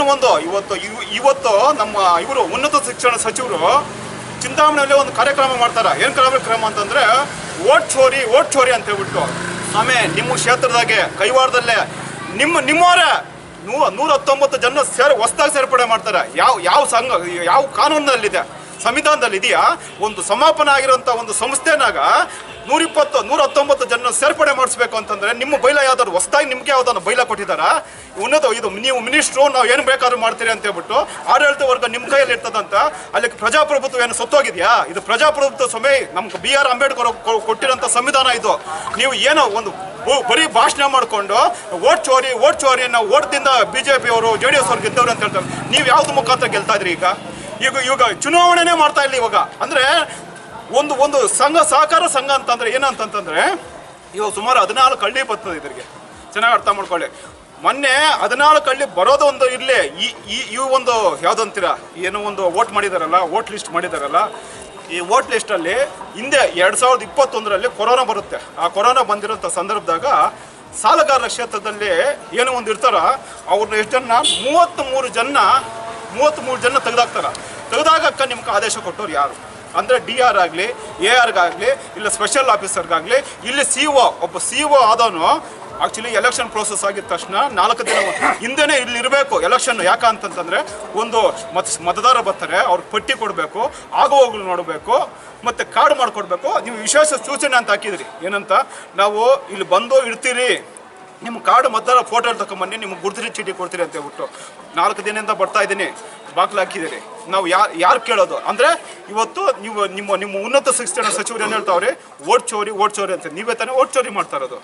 ಏನು ಒಂದು, ಇವತ್ತು ಇವತ್ತು ನಮ್ಮ ಇವರು ಉನ್ನತ ಶಿಕ್ಷಣ ಸಚಿವರು ಚಿಂತಾಮಣಿಯಲ್ಲಿ ಒಂದು ಕಾರ್ಯಕ್ರಮ ಮಾಡ್ತಾರೆ. ಏನು ಕಾರ್ಯಕ್ರಮ ಅಂತಂದ್ರೆ ಓಟ್ ಚೋರಿ ಓಟ್ ಚೋರಿ ಅಂತ ಹೇಳ್ಬಿಟ್ಟು. ಆಮೇಲೆ ನಿಮ್ಮ ಕ್ಷೇತ್ರದಾಗೆ, ಕೈವಾರದಲ್ಲೇ ನಿಮ್ಮ, ನಿಮ್ಮವರೇ ನೂ ನೂರ ಹತ್ತೊಂಬತ್ತು ಜನ ಸೇರಿ, ಹೊಸದಾಗಿ ಸೇರ್ಪಡೆ ಮಾಡ್ತಾರೆ. ಯಾವ ಯಾವ ಸಂಘ, ಯಾವ ಕಾನೂನಲ್ಲಿದೆ? ಸಂವಿಧಾನದಲ್ಲಿ ಇದೆಯಾ? ಒಂದು ಸಮಾಪನ ಆಗಿರೋಂಥ ಒಂದು ಸಂಸ್ಥೆನಾಗ ನೂರಿಪ್ಪತ್ತು ನೂರ ಹತ್ತೊಂಬತ್ತು ಜನ ಸೇರ್ಪಡೆ ಮಾಡಿಸ್ಬೇಕು ಅಂತಂದ್ರೆ ನಿಮ್ಮ ಬೈಲ ಯಾವ್ದಾದ್ರು ಹೊಸದಾಗಿ ನಿಮ್ಗೆ ಯಾವ್ದಾದ್ರು ಬೈಲ ಕೊಟ್ಟಿದ್ದಾರಾ? ಉನ್ನತ ಇದು ನೀವು ಮಿನಿಸ್ಟ್ರು, ನಾವು ಏನು ಬೇಕಾದ್ರೂ ಮಾಡ್ತೀರಿ ಅಂತ ಹೇಳ್ಬಿಟ್ಟು ಆಡಳಿತ ವರ್ಗ ನಿಮ್ಮ ಕೈಯಲ್ಲಿ ಇರ್ತದಂತ ಅಲ್ಲಿ ಪ್ರಜಾಪ್ರಭುತ್ವ ಏನು ಸೊತ್ತೋಗಿದ್ಯಾ? ಇದು ಪ್ರಜಾಪ್ರಭುತ್ವ ಸಮಯ ನಮ್ಗೆ ಬಿ ಆರ್ ಅಂಬೇಡ್ಕರ್ ಕೊಟ್ಟಿರೋಂಥ ಸಂವಿಧಾನ ಇದು. ನೀವು ಏನೋ ಒಂದು ಬರೀ ಭಾಷಣ ಮಾಡಿಕೊಂಡು ಓಟ್ ಚೋರಿ ಓಟ್ ಚೋರಿ ನಾವು ಓಟ್ದಿಂದ ಬಿ ಜೆ ಪಿ ಅವರು ಜೆ ಡಿ ಎಸ್ ಅವ್ರು ಗೆದ್ದವ್ರು ಅಂತ ಹೇಳ್ತಾರೆ. ನೀವು ಯಾವ್ದು ಮುಖಾಂತರ ಗೆಲ್ತಾ ಇದ್ರಿ ಈಗ? ಈಗ ಇವಾಗ ಚುನಾವಣೆನೇ ಮಾಡ್ತಾ ಇಲ್ಲ ಇವಾಗ. ಅಂದ್ರೆ ಒಂದು ಒಂದು ಸಂಘ, ಸಹಕಾರ ಸಂಘ ಅಂತಂದ್ರೆ ಏನಂತಂತಂದ್ರೆ ಇವಾಗ ಸುಮಾರು ಹದಿನಾಲ್ಕು ಕಳ್ಳಿ ಬರ್ತದೆ ಇದ್ರಿಗೆ. ಚೆನ್ನಾಗಿ ಅರ್ಥ ಮಾಡ್ಕೊಳ್ಳಿ. ಮೊನ್ನೆ ಹದಿನಾಲ್ಕು ಹಳ್ಳಿ ಬರೋದು ಒಂದು ಇರಲಿ. ಈ ಈ ಈ ಒಂದು ಯಾವ್ದಂತೀರ ಏನೋ ಒಂದು ವೋಟ್ ಮಾಡಿದಾರಲ್ಲ, ವೋಟ್ ಲಿಸ್ಟ್ ಮಾಡಿದಾರಲ್ಲ. ಈ ವೋಟ್ ಲಿಸ್ಟಲ್ಲಿ ಹಿಂದೆ ಎರಡು ಸಾವಿರದ ಇಪ್ಪತ್ತೊಂದರಲ್ಲಿ ಕೊರೋನಾ ಬರುತ್ತೆ. ಆ ಕೊರೋನಾ ಬಂದಿರೋಂಥ ಸಂದರ್ಭದಾಗ ಸಾಲಗಾರರ ಕ್ಷೇತ್ರದಲ್ಲಿ ಏನೋ ಒಂದು ಇರ್ತಾರ. ಅವ್ರನ್ನ ಎಷ್ಟು ಜನ? ಮೂವತ್ತ್ಮೂರು ಜನ ಮೂವತ್ತ್ಮೂರು ಜನ ತೆಗೆದಾಕ್ತಾರ. ತೆಗೆದಾಗಕ್ಕ ನಿಮ್ಗೆ ಆದೇಶ ಕೊಟ್ಟವ್ರು ಯಾರು? ಅಂದರೆ ಡಿ ಆರ್ ಆಗಲಿ ಎ ಆರ್ಗಾಗಲಿ ಇಲ್ಲ ಸ್ಪೆಷಲ್ ಆಫೀಸರ್ಗಾಗಲಿ ಇಲ್ಲಿ ಸಿ ಒ ಒಬ್ಬ ಸಿ ಒ ಆದವನು ಆ್ಯಕ್ಚುಲಿ ಎಲೆಕ್ಷನ್ ಪ್ರೋಸೆಸ್ ಆಗಿದ ತಕ್ಷಣ ನಾಲ್ಕು ದಿನ ಹಿಂದೆನೇ ಇಲ್ಲಿ ಇರಬೇಕು ಎಲೆಕ್ಷನ್ ಯಾಕೆ ಅಂತಂತಂದರೆ ಒಂದು ಮತ್, ಮತದಾರ ಬರ್ತಾರೆ, ಅವ್ರಿಗೆ ಪಟ್ಟಿ ಕೊಡಬೇಕು ಆಗುವಾಗಲು ನೋಡಬೇಕು, ಮತ್ತು ಕಾರ್ಡ್ ಮಾಡಿಕೊಡ್ಬೇಕು. ನೀವು ವಿಶೇಷ ಸೂಚನೆ ಅಂತ ಹಾಕಿದ್ರಿ. ಏನಂತ? ನಾವು ಇಲ್ಲಿ ಬಂದು ಇಡ್ತೀರಿ. ನಿಮ್ಮ ಕಾರ್ಡ್ ಮತದಾರ ಫೋಟೋ ತಗೊಂಬನ್ನಿ ನಿಮ್ಗೆ ಗುರುತಿನ ಚೀಟಿ ಕೊಡ್ತೀರಿ ಅಂತ ಹೇಳ್ಬಿಟ್ಟು ನಾಲ್ಕು ದಿನದಿಂದ ಬರ್ತಾ ಇದ್ದೀನಿ. ಬಾಗಿಲು ಹಾಕಿದ್ದೀರಿ. ನಾವು ಯಾರು ಯಾರು ಕೇಳೋದು? ಅಂದರೆ ಇವತ್ತು ನೀವು ನಿಮ್ಮ ನಿಮ್ಮ ಉನ್ನತ ಶಿಕ್ಷಣ ಸಚಿವರು ಏನು ಹೇಳ್ತಾವ್ರಿ? ಓಟ್ ಚೋರಿ ಓಟ್ ಚೋರಿ ಅಂತ. ನೀವೇ ತಾನೇ ಓಟ್ ಚೋರಿ ಮಾಡ್ತಾ ಇರೋದು.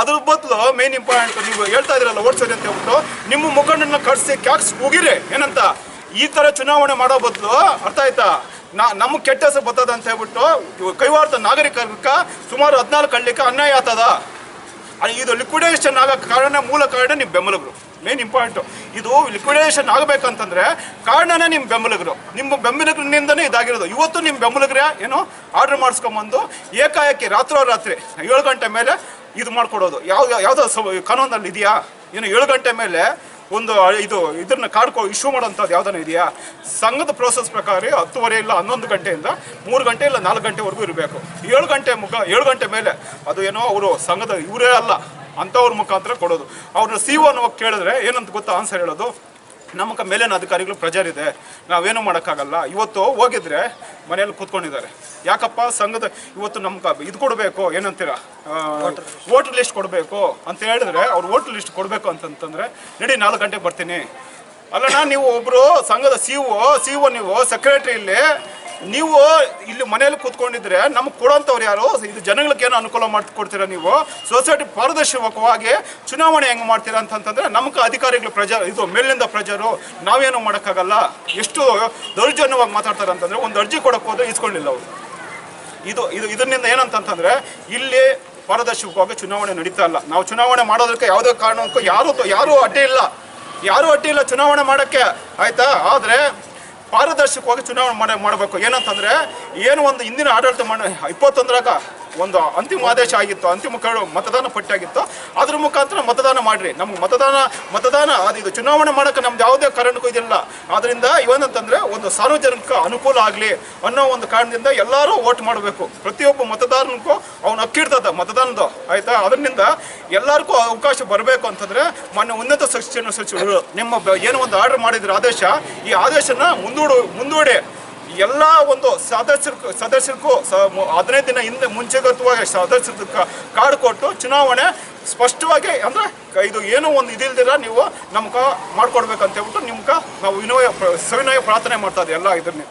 ಅದ್ರ ಬದಲು ಮೇನ್ ಇಂಪಾರ್ಟೆಂಟ್ ನೀವು ಹೇಳ್ತಾ ಇದ್ದೀರಲ್ಲ ಓಟ್ ಚೋರಿ ಅಂತ ಹೇಳ್ಬಿಟ್ಟು ನಿಮ್ಮ ಮುಖಂಡನ ಕಟ್ಸಿ ಕ್ಯಾಕ್ಸ್ ಹೋಗಿರಿ ಏನಂತ? ಈ ಥರ ಚುನಾವಣೆ ಮಾಡೋ ಬದಲು ಅರ್ಥ ಆಯ್ತಾ? ನಾ, ನಮಗೆ ಕೆಟ್ಟ ಹೆಸರು ಬರ್ತದ ಅಂತ ಹೇಳ್ಬಿಟ್ಟು ಕೈವಾಡದ ನಾಗರಿಕರಿಗೆ ಸುಮಾರು ಹದಿನಾಲ್ಕು ಹಳ್ಳಿಕ ಅನ್ಯಾಯ ಆಗ್ತದ ಇದು ಲಿಕ್ವಿಡೇಷನ್ ಆಗೋ ಕಾರಣ ಮೂಲ ಕಾರಣ ನಿಮ್ಮ ಬೆಂಬಲಿಗರು ಮೇನ್ ಇಂಪಾರ್ಟೆಂಟು ಇದು ಲಿಕ್ವಿಡೇಷನ್ ಆಗಬೇಕಂತಂದ್ರೆ ಕಾರಣನೇ ನಿಮ್ಮ ಬೆಂಬಲಿಗರು ನಿಮ್ಮ ಬೆಂಬಲಗರಿಂದನೇ ಇದಾಗಿರೋದು. ಇವತ್ತು ನಿಮ್ಮ ಬೆಂಬಲಿಗರೇ ಏನು? ಆರ್ಡರ್ ಮಾಡಿಸ್ಕೊಂಬಂದು ಏಕಾಏಕಿ ರಾತ್ರೋರಾತ್ರಿ ಏಳು ಗಂಟೆ ಮೇಲೆ ಇದು ಮಾಡ್ಕೊಡೋದು. ಯಾವ ಯಾವುದೋ ಕಾನೂನಲ್ಲಿ ಇದೆಯಾ? ಏನು ಏಳು ಗಂಟೆ ಮೇಲೆ ಒಂದು ಇದು ಇದನ್ನ ಕಾರ್ಡ್ ಇಶ್ಯೂ ಮಾಡೋಂಥದ್ದು ಯಾವ್ದಾನ ಇದೆಯಾ? ಸಂಘದ ಪ್ರೋಸೆಸ್ ಪ್ರಕಾರ ಹತ್ತುವರೆ ಇಲ್ಲ ಹನ್ನೊಂದು ಗಂಟೆಯಿಂದ ಮೂರು ಗಂಟೆ ಇಲ್ಲ ನಾಲ್ಕು ಗಂಟೆವರೆಗೂ ಇರಬೇಕು. ಏಳು ಗಂಟೆ ಮುಖ ಏಳು ಗಂಟೆ ಮೇಲೆ ಅದು ಏನೋ ಅವರು ಸಂಘದ ಇವರೇ ಅಲ್ಲ, ಅಂಥವ್ರ ಮುಖಾಂತರ ಕೊಡೋದು. ಅವ್ರನ್ನ ಸಿ ಒ ಕೇಳಿದ್ರೆ ಏನಂತ ಗೊತ್ತಾ? ಆನ್ಸರ್ ಹೇಳೋದು? ನಮಗೆ ಮೇಲಿನ ಅಧಿಕಾರಿಗಳು ಪ್ರೆಜರ್ ಇದೆ ನಾವೇನು ಮಾಡೋಕ್ಕಾಗಲ್ಲ. ಇವತ್ತು ಹೋಗಿದ್ರೆ ಮನೆಯಲ್ಲಿ ಕೂತ್ಕೊಂಡಿದ್ದಾರೆ. ಯಾಕಪ್ಪ ಸಂಘದ ಇವತ್ತು ನಮ್ಗೆ ಇದು ಕೊಡಬೇಕು ಏನಂತೀರ? ವೋಟರ್ ಲಿಸ್ಟ್ ಕೊಡಬೇಕು ಅಂತ ಹೇಳಿದ್ರೆ ಅವ್ರು ವೋಟರ್ ಲಿಸ್ಟ್ ಕೊಡಬೇಕು ಅಂತಂತಂದ್ರೆ ನಡಿ ನಾಲ್ಕು ಗಂಟೆಗೆ ಬರ್ತೀನಿ. ಅಲ್ಲಣ್ಣ ನೀವು ಒಬ್ಬರು ಸಂಘದ ಸಿ ಒ ಸಿ ಒ ನೀವು ಸೆಕ್ರೆಟರಿ ಇಲ್ಲಿ ನೀವು ಇಲ್ಲಿ ಮನೆಯಲ್ಲಿ ಕೂತ್ಕೊಂಡಿದ್ರೆ ನಮ್ಗೆ ಕೊಡೋಂಥವ್ರು ಯಾರು? ಇದು ಜನಗಳಿಗೆ ಏನು ಅನುಕೂಲ ಮಾಡಿಕೊಡ್ತೀರಾ ನೀವು? ಸೊಸೈಟಿ ಪಾರದರ್ಶಕವಾಗಿ ಚುನಾವಣೆ ಹೆಂಗೆ ಮಾಡ್ತೀರಾ ಅಂತಂತಂದ್ರೆ ನಮ್ಗೆ ಅಧಿಕಾರಿಗಳು ಪ್ರಜಾ, ಇದು ಮೇಲಿನಿಂದ ಪ್ರಜರು, ನಾವೇನು ಮಾಡೋಕ್ಕಾಗಲ್ಲ. ಎಷ್ಟು ದೌರ್ಜನ್ಯವಾಗಿ ಮಾತಾಡ್ತಾರೆ ಅಂತಂದರೆ ಒಂದು ಅರ್ಜಿ ಕೊಡಕ್ಕೆ ಹೋದ್ರೆ ಇಸ್ಕೊಳ್ಳಿಲ್ಲ ಅವರು. ಇದು ಇದು, ಇದರಿಂದ ಏನಂತಂತಂದರೆ ಇಲ್ಲಿ ಪಾರದರ್ಶಕವಾಗಿ ಚುನಾವಣೆ ನಡೀತಾ ಇಲ್ಲ. ನಾವು ಚುನಾವಣೆ ಮಾಡೋದಕ್ಕೆ ಯಾವುದೇ ಕಾರಣಕ್ಕೂ ಯಾರು, ಯಾರೂ ಅಡ್ಡಿ ಇಲ್ಲ. ಯಾರೂ ಅಡ್ಡಿ ಇಲ್ಲ ಚುನಾವಣೆ ಮಾಡೋಕ್ಕೆ. ಆಯಿತಾ? ಆದರೆ ಪಾರದರ್ಶಕವಾಗಿ ಚುನಾವಣೆ ಮಾಡ ಮಾಡಬೇಕು. ಏನಂತಂದ್ರೆ, ಏನು ಒಂದು ಹಿಂದಿನ ಆಡಳಿತ ಮಾಡ ಇಪ್ಪತ್ತೊಂದರಾಗ ಒಂದು ಅಂತಿಮ ಆದೇಶ ಆಗಿತ್ತು, ಅಂತಿಮ ಮತದಾನ ಪಟ್ಟಿ ಆಗಿತ್ತು. ಅದ್ರ ಮುಖಾಂತರ ಮತದಾನ ಮಾಡ್ರಿ. ನಮ್ಗೆ ಮತದಾನ ಮತದಾನ, ಅದು ಇದು ಚುನಾವಣೆ ಮಾಡೋಕೆ ನಮ್ದು ಯಾವುದೇ ಕಾರಣಕ್ಕೂ ಇದಿಲ್ಲ. ಆದ್ದರಿಂದ ಇವನಂತಂದ್ರೆ, ಒಂದು ಸಾರ್ವಜನಿಕ ಅನುಕೂಲ ಆಗಲಿ ಅನ್ನೋ ಒಂದು ಕಾರಣದಿಂದ ಎಲ್ಲರೂ ವೋಟ್ ಮಾಡಬೇಕು. ಪ್ರತಿಯೊಬ್ಬ ಮತದಾರನಿಗೂ ಅವ್ನು ಅಕ್ಕಿರ್ತದ ಮತದಾನದ ಆಯ್ತಾ? ಅದರಿಂದ ಎಲ್ಲರಿಗೂ ಅವಕಾಶ ಬರಬೇಕು ಅಂತಂದ್ರೆ ಮೊನ್ನೆ ಉನ್ನತ ಶಿಕ್ಷಣ ಸಚಿವರು, ನಿಮ್ಮ ಏನು ಒಂದು ಆರ್ಡರ್ ಮಾಡಿದ್ರ ಆದೇಶ, ಈ ಆದೇಶನ ಮುಂದೂಡು, ಮುಂದೂಡಿ. ಎಲ್ಲ ಒಂದು ಸದಸ್ಯರು ಸದಸ್ಯರಿಗೂ ಸ ಹದಿನೈದು ದಿನ ಹಿಂದೆ ಮುಂಚೆಗತವಾಗಿ ಸದಸ್ಯರು ಕಾರ್ಡ್ ಕೊಟ್ಟು ಚುನಾವಣೆ ಸ್ಪಷ್ಟವಾಗಿ ಅಂದ್ರೆ ಇದು ಏನೋ ಒಂದು ಇದಿಲ್ದಿರ ನೀವು ನಮ್ಗೆ ಮಾಡ್ಕೊಡ್ಬೇಕಂತ ಹೇಳ್ಬಿಟ್ಟು ನಿಮ್ಗೆ ನಾವು ವಿನಯ ಸವಿನಯ ಪ್ರಾರ್ಥನೆ ಮಾಡ್ತಾ ಇದ್ದೀವಿ ಎಲ್ಲ ಇದನ್ನ